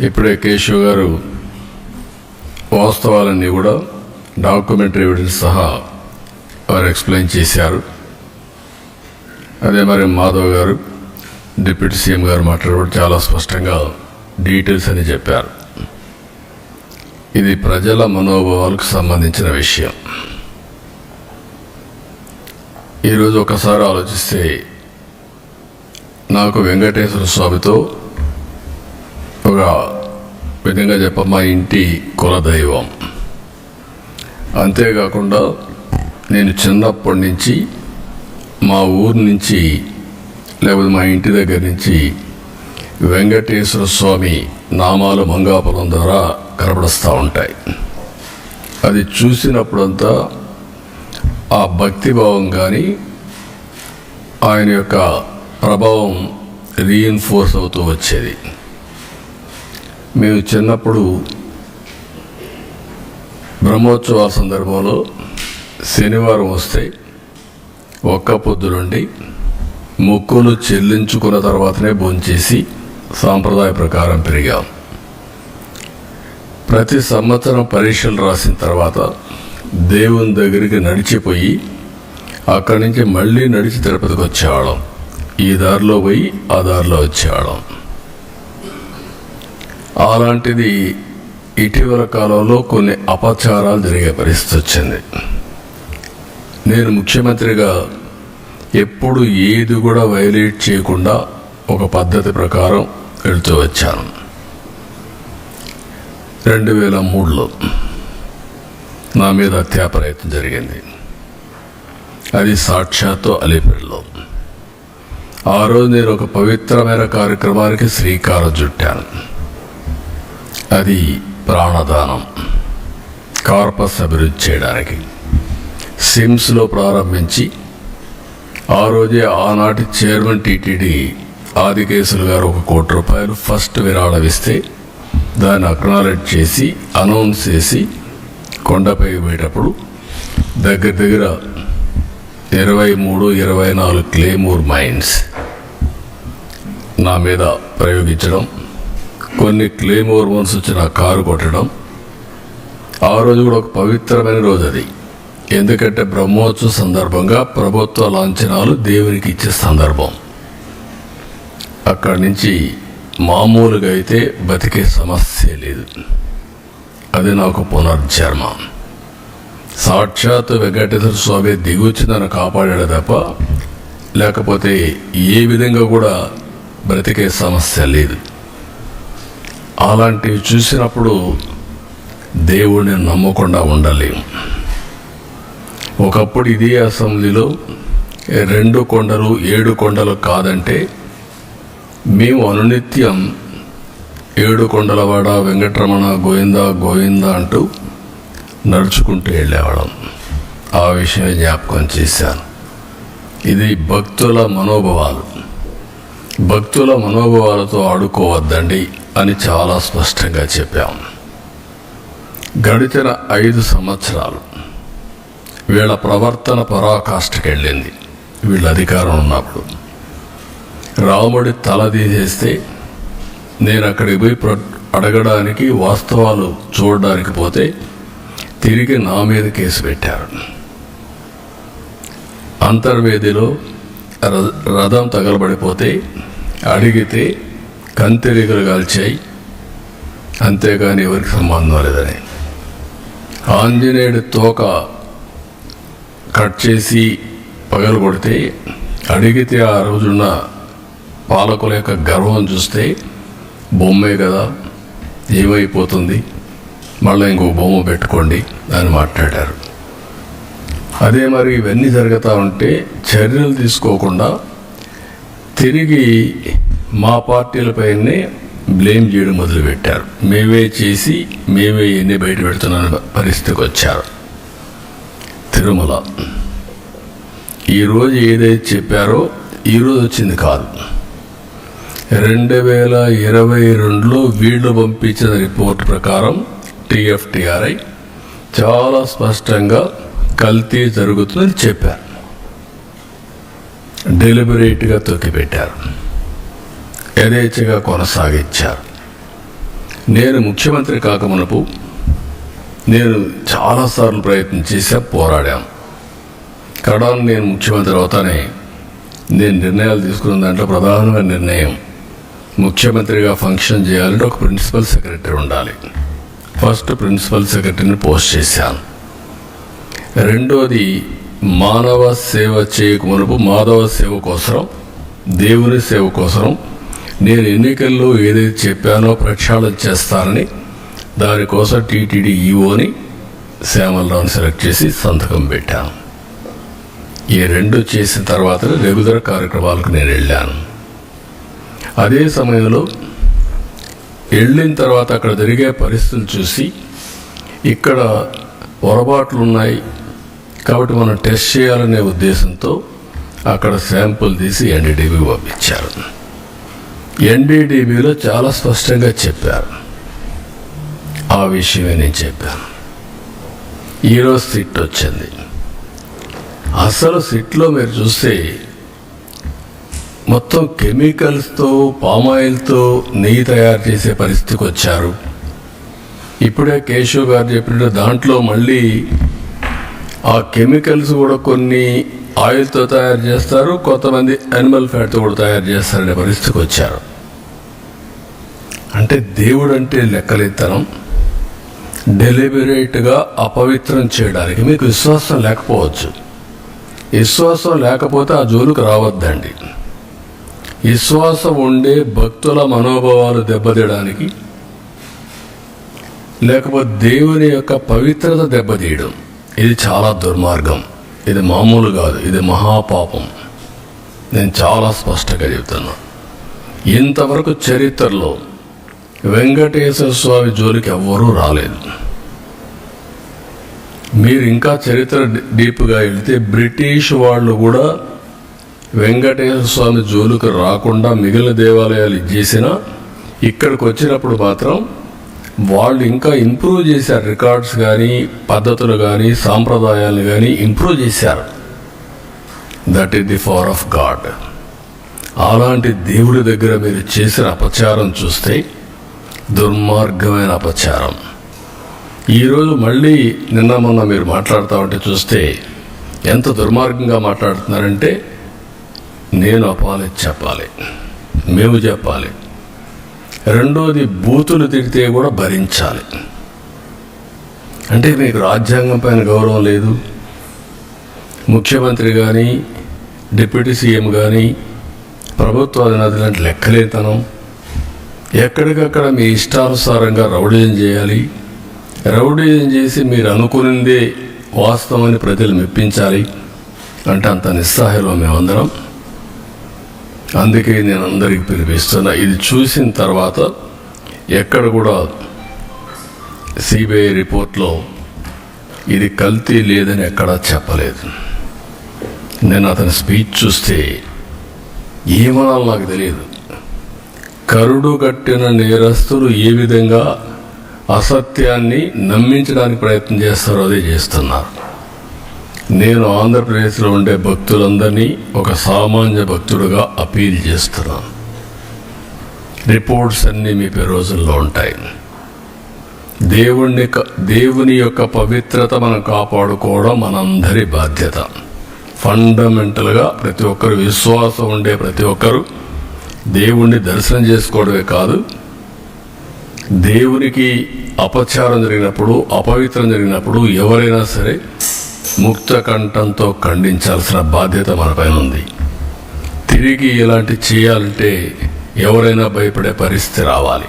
ఇప్పుడే కేశవ్ గారు వాస్తవాలన్నీ కూడా డాక్యుమెంటరీ ఎవిడెన్స్ సహా వారు ఎక్స్ప్లెయిన్ చేశారు. అదే మరి మాధవ్ గారు డిప్యూటీ సీఎం గారు మాట్లాడబడి చాలా స్పష్టంగా డీటెయిల్స్ అని చెప్పారు. ఇది ప్రజల మనోభావాలకు సంబంధించిన విషయం. ఈరోజు ఒకసారి ఆలోచిస్తే నాకు వెంకటేశ్వర స్వామితో ఒక విధంగా చెప్ప మా ఇంటి కులదైవం. అంతేకాకుండా నేను చిన్నప్పటి నుంచి మా ఊరు నుంచి లేకపోతే మా ఇంటి దగ్గర నుంచి వెంకటేశ్వర స్వామి నామాలు మంగాపురం ద్వారా కనబడుస్తూ ఉంటాయి. అది చూసినప్పుడంతా ఆ భక్తిభావం కానీ ఆయన యొక్క ప్రభావం రీఎన్ఫోర్స్ అవుతూ వచ్చేది. మేము చిన్నప్పుడు బ్రహ్మోత్సవాల సందర్భంలో శనివారం వస్తే ఒక్క పొద్దు నుండి మొక్కులు చెల్లించుకున్న తర్వాతనే భోంచేసి సాంప్రదాయ ప్రకారం పెరిగాం. ప్రతి సంవత్సరం పరీక్షలు రాసిన తర్వాత దేవుని దగ్గరికి నడిచిపోయి అక్కడి నుంచి మళ్ళీ నడిచి తిరుపతికి వచ్చేవాళ్ళం. ఈ దారిలో పోయి ఆ దారిలో వచ్చేవాళ్ళం. అలాంటిది ఇటీవల కాలంలో కొన్ని అపచారాలు జరిగే పరిస్థితి వచ్చింది. నేను ముఖ్యమంత్రిగా ఎప్పుడు ఏది కూడా వైలేట్ చేయకుండా ఒక పద్ధతి ప్రకారం వెళుతూ వచ్చాను. రెండు వేల మూడులో నా మీద హత్యా ప్రయత్నం జరిగింది. అది సాక్షాత్తు అలీపేటలో. ఆ రోజు నేను ఒక పవిత్రమైన కార్యక్రమానికి శ్రీకారం చుట్టాను. అది ప్రాణదానం. కార్పస్ అభివృద్ధి చేయడానికి. సిమ్స్లో ప్రారంభించి ఆ రోజే ఆనాటి చైర్మన్ టీటీడీ ఆదికేశులు గారు ఒక కోటి రూపాయలు ఫస్ట్ విరాళం ఇస్తే దాన్ని అక్నాలెడ్జ్ చేసి అనౌన్స్ చేసి కొండపై పోయేటప్పుడు దగ్గర దగ్గర ఇరవై మూడు ఇరవై నాలుగు క్లేమూర్ మైన్స్ నా మీద ప్రయోగించడం కొన్ని క్లేమోర్ వన్స్ వచ్చి నా కారు కొట్టడం. ఆ రోజు కూడా ఒక పవిత్రమైన రోజు అది. ఎందుకంటే బ్రహ్మోత్సవ సందర్భంగా ప్రభుత్వ లాంఛనాలు దేవునికి ఇచ్చే సందర్భం. అక్కడి నుంచి మామూలుగా అయితే బతికే సమస్య లేదు. అది నాకు పునర్జన్మ. సాక్షాత్ వెంకటేశ్వర స్వామి దిగుచ్చి నన్ను కాపాడాడు తప్ప లేకపోతే ఏ విధంగా కూడా బ్రతికే సమస్య లేదు. అలాంటివి చూసినప్పుడు దేవుణ్ణి నమ్మకుండా ఉండాలి. ఒకప్పుడు ఇదే అసెంబ్లీలో రెండు కొండలు ఏడు కొండలు కాదంటే మేము అనునిత్యం ఏడు కొండలవాడ వెంకటరమణ గోవింద గోవింద అంటూ నడుచుకుంటూ వెళ్ళేవాళ్ళం. ఆ విషయం జ్ఞాపకం చేశాను. ఇది భక్తుల మనోభావాలు. భక్తుల మనోభావాలతో ఆడుకోవద్దండి అని చాలా స్పష్టంగా చెప్పాం. గడిచిన ఐదు సంవత్సరాలు. వీళ్ళ ప్రవర్తన పరాకాష్ఠకెళ్ళింది. వీళ్ళ అధికారం ఉన్నప్పుడు. రాముడి తల తీసేస్తే నేను అక్కడికి పోయి అడగడానికి వాస్తవాలు చూడడానికి పోతే తిరిగి నా మీద కేసు పెట్టారు. అంతర్వేదిలో ర- రథం తగలబడిపోతే అడిగితే కంతిరిగలు కాల్చాయి. అంతేగాని ఎవరికి సంబంధం లేదని. ఆంజనేయుడి తోక కట్ చేసి పగలు కొడితే అడిగితే ఆ రోజున్న పాలకుల యొక్క గర్వం చూస్తే బొమ్మే కదా ఏమైపోతుంది? మళ్ళీ ఇంకో బొమ్మ పెట్టుకోండి అని మాట్లాడారు. అదే మరి ఇవన్నీ జరుగుతూ ఉంటే చర్యలు తీసుకోకుండా తిరిగి మా పార్టీలపైనే బ్లేమ్ చేయడం మొదలుపెట్టారు. మేమే చేసి మేమే ఎన్ని బయట పెడుతున్న పరిస్థితికి వచ్చారు. తిరుమల. ఈరోజు ఏదైతే చెప్పారో ఈరోజు వచ్చింది కాదు. రెండు వేల ఇరవై రెండులో వీళ్ళు పంపించిన రిపోర్ట్ ప్రకారం టీఎఫ్టీఆర్ఐ చాలా స్పష్టంగా కల్తీ జరుగుతుందని చెప్పారు. డెలిబరేట్గా తొక్కిపెట్టారు. యథేచ్ఛగా కొనసాగించారు. నేను ముఖ్యమంత్రి కాకమునపు నేను చాలాసార్లు ప్రయత్నం చేశా పోరాడాను కడాను నేను ముఖ్యమంత్రి అవుతానే నేను నిర్ణయాలు తీసుకున్న దాంట్లో ప్రధానమైన నిర్ణయం ముఖ్యమంత్రిగా ఫంక్షన్ చేయాలంటే ఒక ప్రిన్సిపల్ సెక్రటరీ ఉండాలి. ఫస్ట్ ప్రిన్సిపల్ సెక్రటరీని పోస్ట్ చేశాను. రెండోది మానవ సేవ చేయక మునుపు మాధవ సేవ కోసరం దేవుని సేవ కోసరం. నేను ఎన్నికల్లో ఏదైతే చెప్పానో ప్రక్షాళన చేస్తానని దానికోసం టీటీడీ ఈఓని శ్యామలరావుని సెలెక్ట్ చేసి సంతకం పెట్టాను. ఈ రెండు చేసిన తర్వాత రెగ్యులర్ కార్యక్రమాలకు నేను వెళ్ళాను. అదే సమయంలో వెళ్ళిన తర్వాత అక్కడ జరిగే పరిస్థితులు చూసి ఇక్కడ పొరపాట్లు ఉన్నాయి కాబట్టి మనం టెస్ట్ చేయాలనే ఉద్దేశంతో అక్కడ శాంపుల్ తీసి ఎన్డీడీబీ పంపించారు. ఎన్డీడీబీలో చాలా స్పష్టంగా చెప్పారు. ఆ విషయమే నేను చెప్పాను. ఈరోజు సిట్ వచ్చింది. అసలు సిట్లో మీరు చూస్తే మొత్తం కెమికల్స్తో పామాయిల్తో నెయ్యి తయారు చేసే పరిస్థితికి వచ్చారు. ఇప్పుడే కేశవ్ గారు చెప్పినట్టు దాంట్లో మళ్ళీ ఆ కెమికల్స్ కూడా కొన్ని ఆయిల్తో తయారు చేస్తారు కొంతమంది యానిమల్ ఫ్యాట్తో కూడా తయారు చేస్తారనే పరిస్థితికి వచ్చారు. అంటే దేవుడు అంటే లెక్కలేతనం డెలిబరేట్గా అపవిత్రం చేయడానికి మీకు విశ్వాసం లేకపోవచ్చు. విశ్వాసం లేకపోతే ఆ జోలికి రావద్దండి. విశ్వాసం ఉండే భక్తుల మనోభావాలు దెబ్బతీయడానికి లేకపోతే దేవుని యొక్క పవిత్రత దెబ్బతీయడం. ఇది చాలా దుర్మార్గం. ఇది మామూలు కాదు. ఇది మహాపాపం. నేను చాలా స్పష్టంగా చెప్తాను ఇంతవరకు చరిత్రలో వెంకటేశ్వర స్వామి జోలికి ఎవ్వరూ రాలేదు. మీరు ఇంకా చరిత్ర డీప్గా వెళితే బ్రిటిష్ వాళ్ళు కూడా వెంకటేశ్వర స్వామి జోలికి రాకుండా మిగిలిన దేవాలయాలు ఇచ్చేసినా ఇక్కడికి వచ్చినప్పుడు మాత్రం వాళ్ళు ఇంకా ఇంప్రూవ్ చేశారు రికార్డ్స్ కానీ పద్ధతులు కానీ సాంప్రదాయాలు కానీ ఇంప్రూవ్ చేశారు. That is the power of God అలాంటి దేవుడి దగ్గర మీరు చేసిన అపచారం చూస్తే దుర్మార్గమైన అపచారం. ఈరోజు మళ్ళీ నిన్న మొన్న మీరు మాట్లాడుతూ ఉంటే చూస్తే ఎంత దుర్మార్గంగా మాట్లాడుతున్నారంటే నేను అపాలి చెప్పాలి. మేము చెప్పాలి. రెండోది బూతులు తిడితే కూడా భరించాలి. అంటే మీకు రాజ్యాంగం పైన గౌరవం లేదు. ముఖ్యమంత్రి కానీ డిప్యూటీ సీఎం కానీ ప్రభుత్వ అధినేతలు అంటే లెక్కలేతనం. ఎక్కడికక్కడ మీ ఇష్టానుసారంగా రౌడీజం చేయాలి. రౌడీజం చేసి మీరు అనుకునిందే వాస్తవాన్ని ప్రజలు మెప్పించాలి. అంటే అంత నిస్సహాయలో మేమందరం. అందుకే నేను అందరికి పిలిపిస్తున్నా ఇది చూసిన తర్వాత ఎక్కడ కూడా సిబిఐ రిపోర్ట్లో ఇది కల్తీ లేదని ఎక్కడా చెప్పలేదు. నేను అతని స్పీచ్ చూస్తే ఏమనాలో నాకు తెలియదు. కరుడు కట్టిన నేరస్తులు ఏ విధంగా అసత్యాన్ని నమ్మించడానికి ప్రయత్నం చేస్తారో అదే చేస్తున్నారు. నేను ఆంధ్రప్రదేశ్లో ఉండే భక్తులందరినీ ఒక సామాన్య భక్తుడుగా అపీల్ చేస్తున్నాను రిపోర్ట్స్ అన్నీ మీ రోజుల్లో ఉంటాయి. దేవుణ్ణి దేవుని యొక్క పవిత్రత మనం కాపాడుకోవడం మనందరి బాధ్యత. ఫండమెంటల్గా ప్రతి ఒక్కరు విశ్వాసం ఉండే ప్రతి ఒక్కరు దేవుణ్ణి దర్శనం చేసుకోవడమే కాదు దేవునికి అపచారం జరిగినప్పుడు అపవిత్రం జరిగినప్పుడు ఎవరైనా సరే ముక్త కంఠంతో ఖండించాల్సిన బాధ్యత మనపైన ఉంది. తిరిగి ఇలాంటి చేయాలంటే ఎవరైనా భయపడే పరిస్థితి రావాలి.